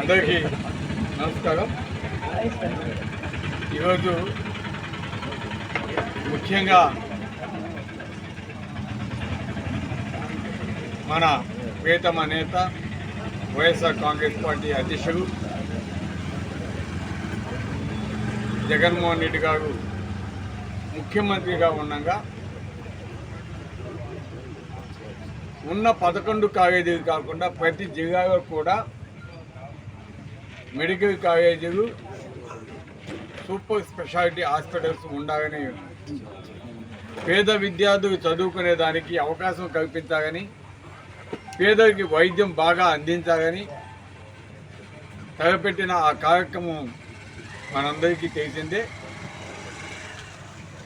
అందరికీ నమస్కారం. ఈరోజు ముఖ్యంగా మన ప్రియతమ నేత వైఎస్ఆర్ కాంగ్రెస్ పార్టీ అధ్యక్షుడు జగన్మోహన్ రెడ్డి గారు ముఖ్యమంత్రిగా ఉండగా ఉన్న పదకొండు కాలేజీలు కాకుండా ప్రతి జిల్లాలో కూడా మెడికల్ కాలేజీలు సూపర్ స్పెషాలిటీ హాస్పిటల్స్ ఉండాలని పేద విద్యార్థులు చదువుకునే దానికి అవకాశం కల్పించాలని పేదలకి వైద్యం బాగా అందించాలని తలపెట్టిన ఆ కార్యక్రమం మనందరికీ తెలిసిందే.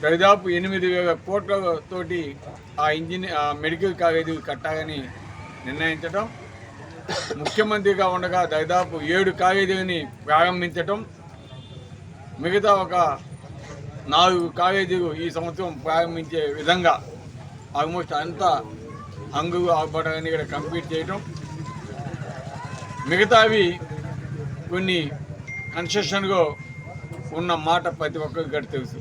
దాదాపు ఎనిమిది వేల కోట్లతోటి ఆ ఇంజనీర్ ఆ మెడికల్ కాలేజీలు కట్టాలని నిర్ణయించడం ముఖ్యమంత్రిగా ఉండగా దాదాపు ఏడు కాలేజీలని ప్రారంభించటం మిగతా ఒక నాలుగు కాలేజీలు ఈ సంవత్సరం ప్రారంభించే విధంగా ఆల్మోస్ట్ అంతా అంగులు ఆపడాన్ని ఇక్కడ కంప్లీట్ చేయటం. మిగతావి కొన్ని కన్సెషన్గా ఉన్న మాట ప్రతి ఒక్కరికి గడి తెలుసు.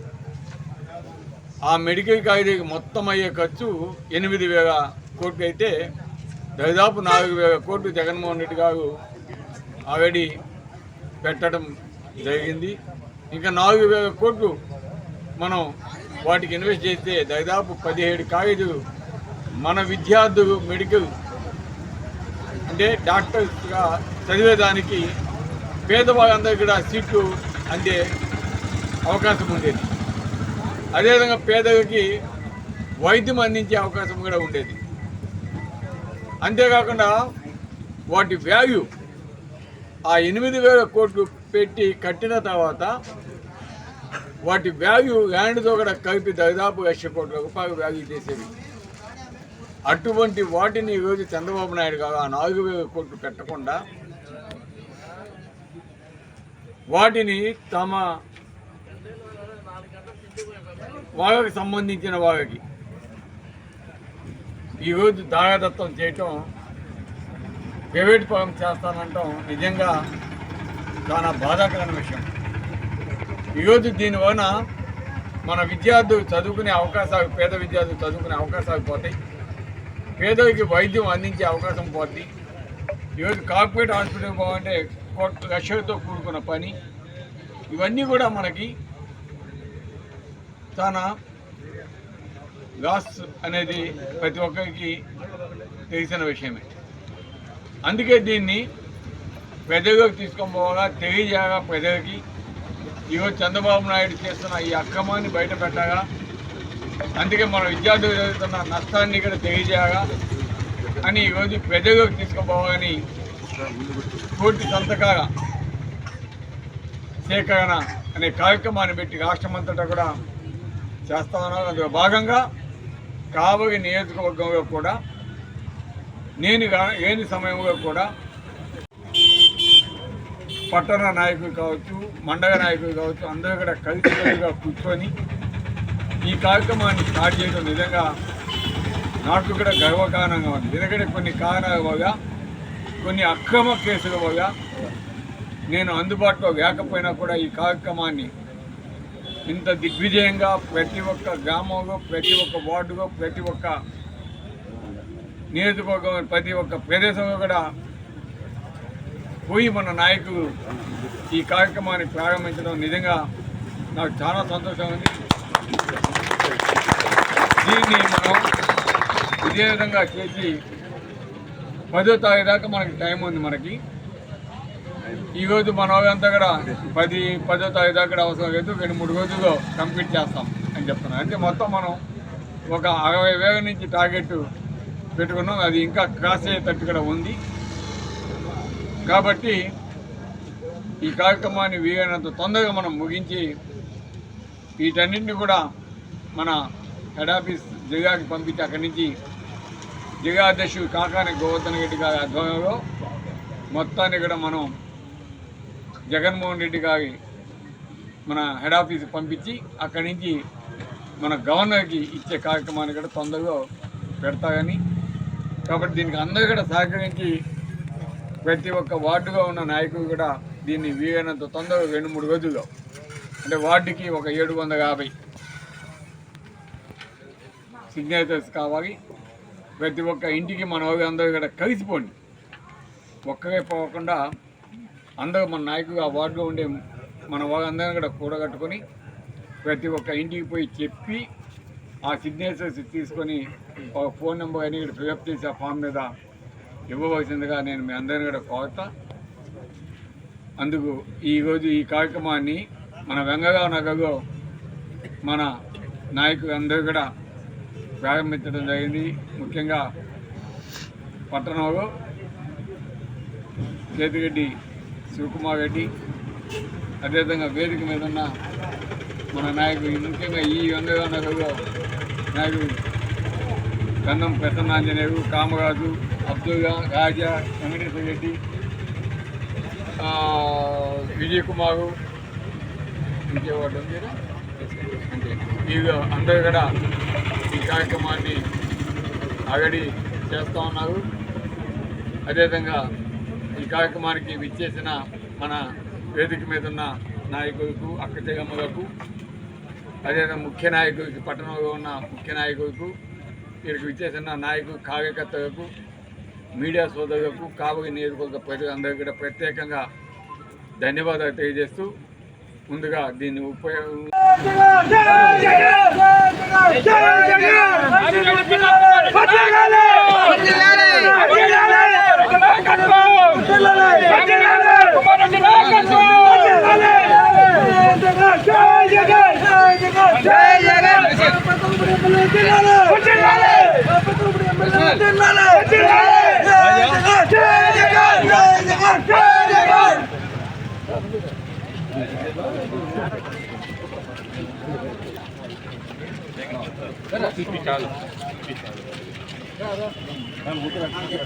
ఆ మెడికల్ కాలేజీకి మొత్తం అయ్యే ఖర్చు ఎనిమిది వేల కోట్లు అయితే దాదాపు నాలుగు వేల కోట్లు జగన్మోహన్ రెడ్డి గారు ఆల్రెడీ పెట్టడం జరిగింది. ఇంకా నాలుగు వేల కోట్లు మనం వాటికి ఇన్వెస్ట్ చేస్తే దాదాపు పదిహేడు కాగితాలు మన విద్యార్థులు మెడికల్ అంటే డాక్టర్స్గా చదివేదానికి పేదవాళ్ళందరికీ కూడా సీట్లు అందే అవకాశం ఉండేది. అదేవిధంగా పేదలకి వైద్యం అందించే అవకాశం కూడా ఉండేది. అంతేకాకుండా వాటి వాల్యూ ఆ ఎనిమిది వేల కోట్లు పెట్టి కట్టిన తర్వాత వాటి వాల్యూ ల్యాండ్తో కూడా కలిపి దాదాపు లక్ష కోట్ల రూపాయలు వాల్యూ చేసేవి అటువంటి వాటిని ఈరోజు చంద్రబాబు నాయుడు గారు ఆ నాలుగు వేల కోట్లు పెట్టకుండా వాటిని తమ వాళ్ళకి సంబంధించిన వాళ్ళకి ఈరోజు దాగదత్తం చేయటం ప్రైవేట్ పరం చేస్తానంటాం నిజంగా చాలా బాధాకరమైన విషయం. ఈరోజు దీనివలన మన విద్యార్థులు చదువుకునే అవకాశాలు పేద విద్యార్థులు చదువుకునే అవకాశాలు పోతాయి. పేదలకి వైద్యం అందించే అవకాశం పోద్ది. ఈరోజు కార్పొరేట్ హాస్పిటల్ పోవాలంటే కోట్ల లక్షలతో కూడుకున్న పని. ఇవన్నీ కూడా మనకి చాలా లాస్ అనేది ప్రతి ఒక్కరికి తెలిసిన విషయమే. అందుకే దీన్ని ప్రజలకు తీసుకొని పోవాలా? తెలియజేయగా ప్రజలకి? ఈరోజు చంద్రబాబు నాయుడు చేస్తున్న ఈ అక్రమాన్ని బయట పెట్టగా అందుకే మన విద్యార్థులు జరుగుతున్న నష్టాన్ని కూడా తెలియజేయగా అని ఈరోజు ప్రజలకు తీసుకుపోవాలని కోటి సంతకాల సేకరణ అనే కార్యక్రమాన్ని పెట్టి రాష్ట్రమంతటా కూడా చేస్తా ఉన్నారు. అందులో భాగంగా కాబోయే నియోజకవర్గంలో కూడా నేను ఏని లేని సమయంలో కూడా పట్టణ నాయకులు కావచ్చు మండల నాయకులు కావచ్చు అందరూ కూడా కలిసిగా కూర్చొని ఈ కార్యక్రమాన్ని స్టార్ట్ చేయడం నిజంగా నాకు కూడా గర్వకారణంగా ఉంది. ఎందుకంటే కొన్ని కారణాలు పోగా కొన్ని అక్రమ కేసులు పోగా నేను అందుబాటులో లేకపోయినా కూడా ఈ కార్యక్రమాన్ని ఇంత దిగ్విజయంగా ప్రతి ఒక్క గ్రామంలో ప్రతి ఒక్క వార్డులో ప్రతి ఒక్క నియోజకవర్గం ప్రతి ఒక్క ప్రదేశంలో కూడా పోయి మన నాయకులు ఈ కార్యక్రమాన్ని ప్రారంభించడం నిజంగా నాకు చాలా సంతోషం ఉంది. దీన్ని మనం ఇదే విధంగా చేసి పదో తారీఖు దాకా మనకి టైం ఉంది మనకి. ఈరోజు మన అంతా కూడా పది పదో తారీఖు దాకా అవసరం లేదు. రెండు మూడు రోజుల్లో కంప్లీట్ చేస్తాం అని చెప్తున్నాను అంటే మొత్తం మనం ఒక అరవై వేల నుంచి టార్గెట్ పెట్టుకున్నాం. అది ఇంకా క్రాస్ అయ్యేటట్టు కూడా ఉంది. కాబట్టి ఈ కార్యక్రమాన్ని వీలైనంత తొందరగా మనం ముగించి వీటన్నింటినీ కూడా మన హెడ్ ఆఫీస్ జిల్లాకి పంపించి అక్కడి నుంచి జిగా అధ్యక్షుడు కాకాని గోవర్ధన్ రెడ్డి గారి ఆధ్వర్యంలో మొత్తాన్ని కూడా మనం జగన్మోహన్ రెడ్డి గారి మన హెడ్ ఆఫీస్ పంపించి అక్కడి నుంచి మన గవర్నర్కి ఇచ్చే కార్యక్రమాన్ని కూడా తొందరగా పెడతారని. కాబట్టి దీనికి అందరూ కూడా సహకరించి ప్రతి ఒక్క వార్డుగా ఉన్న నాయకులు కూడా దీన్ని వీలైనంత తొందరగా రెండు మూడు రోజుల్లో అంటే వార్డుకి ఒక ఏడు వందల యాభై సిగ్నేచర్స్ కావాలి. ప్రతి ఒక్క ఇంటికి మన అందరూ కూడా కలిసిపోండి. ఒక్కరే పోకుండా అందరూ మన నాయకుడు ఆ వార్డులో ఉండే మన వాళ్ళందరం కూడా కూడగట్టుకొని ప్రతి ఒక్క ఇంటికి పోయి చెప్పి ఆ సిగ్నేచర్స్ తీసుకొని ఒక ఫోన్ నెంబర్ అని ఇక్కడ ఫిలప్ చేసి ఆ ఫామ్ మీద ఇవ్వవలసిందిగా నేను మీ అందరిని కూడా కోరుతా. అందుకు ఈరోజు ఈ కార్యక్రమాన్ని మన వెంగరావు నగర్లో మన నాయకులు అందరూ కూడా ప్రారంభించడం జరిగింది. ముఖ్యంగా పట్టణంలో కేతిరెడ్డి శివకుమార్ రెడ్డి అదేవిధంగా వేదిక మీద ఉన్న మన నాయకుడు ముఖ్యంగా ఈ వెంగగావ్ నగరంలో నాయకుడు కన్నం ప్రసన్నాంజనేయుడు కామరాజు అబ్దుల్గా రాజా వెంకటేశ్వర రెడ్డి విజయకుమారు విజయ్ కుమారు ఇంకేవాడు ఇది అంతే వీళ్ళు అందరూ కూడా కార్యక్రమాన్ని ఆల్రెడీ చేస్తూ ఉన్నారు. అదేవిధంగా ఈ కార్యక్రమానికి విచ్చేసిన మన వేదిక మీద ఉన్న నాయకులకు అక్క చెగమ్మలకు అదేవిధంగా ముఖ్య నాయకుడికి పట్టణంలో ఉన్న ముఖ్య నాయకులకు వీరికి విచ్చేసిన నాయకులు కార్యకర్తలకు మీడియా సోదరులకు కాబోయే నియోజకవర్గ ప్రజలందరికీ కూడా ప్రత్యేకంగా ధన్యవాదాలు తెలియజేస్తూ ముందుగా దీన్ని ఉపయోగ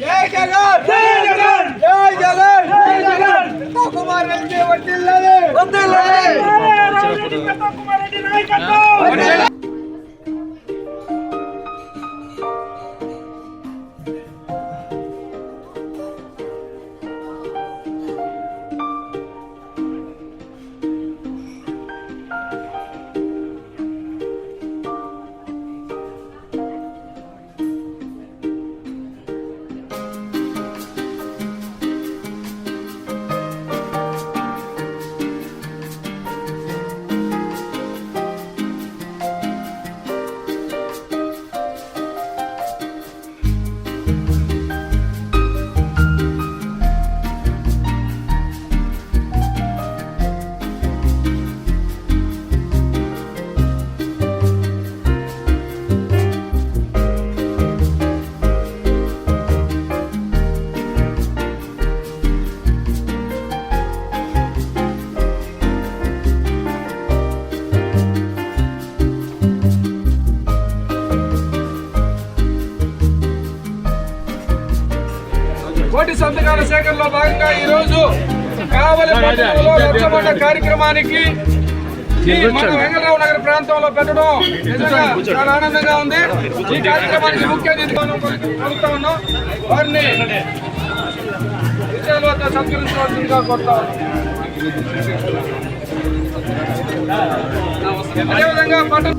జై జగన్! జై జగన్! జై జగన్! జై జగన్! కుమార్ రెడ్డి వర్ధిల్లాలి వర్ధిల్లాలి సంతకాల సేకరణలో భాగంగా ఈరోజు కావలి పట్టణంలో రచ్చబండ కార్యక్రమానికి వెంగళరావు నగర్ ప్రాంతంలో పెట్టడం చాలా ఆనందంగా ఉంది. ఈ కార్యక్రమానికి ముఖ్య అతిథి కోరుతా ఉన్నాం. వారిని అదేవిధంగా పట్టణ